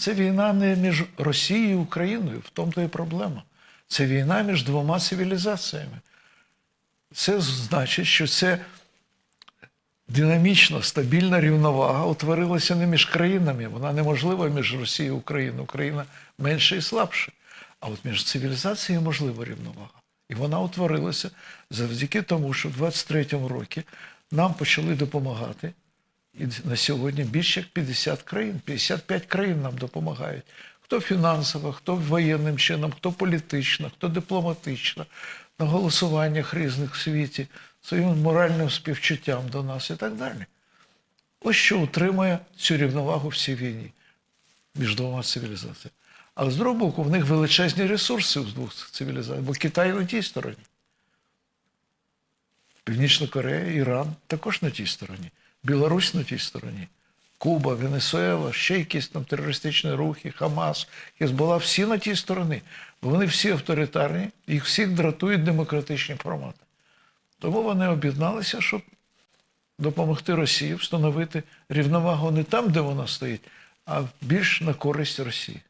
Це війна не між Росією і Україною, в тому то і проблема. Це війна між двома цивілізаціями. Це значить, що це динамічна, стабільна рівновага утворилася не між країнами. Вона неможлива між Росією і Україною. Україна менше і слабше. А от між цивілізаціями можлива рівновага. І вона утворилася завдяки тому, що в 23-му році нам почали допомагати. І на сьогодні більше як 50 країн, 55 країн нам допомагають. Хто фінансово, хто воєнним чином, хто політично, хто дипломатично, на голосуваннях різних в світі, своїм моральним співчуттям до нас і так далі. Ось що утримує цю рівновагу в цій війні між двома цивілізаціями. Але з другого боку, в них величезні ресурси у двох цивілізацій, бо Китай на тій стороні. Північна Корея, Іран також на тій стороні, Білорусь на тій стороні, Куба, Венесуела, ще якісь там терористичні рухи, Хамас, Хезбола, всі на тій стороні. Бо вони всі авторитарні, їх всіх дратують демократичні формати. Тому вони об'єдналися, щоб допомогти Росії встановити рівновагу не там, де вона стоїть, а більш на користь Росії.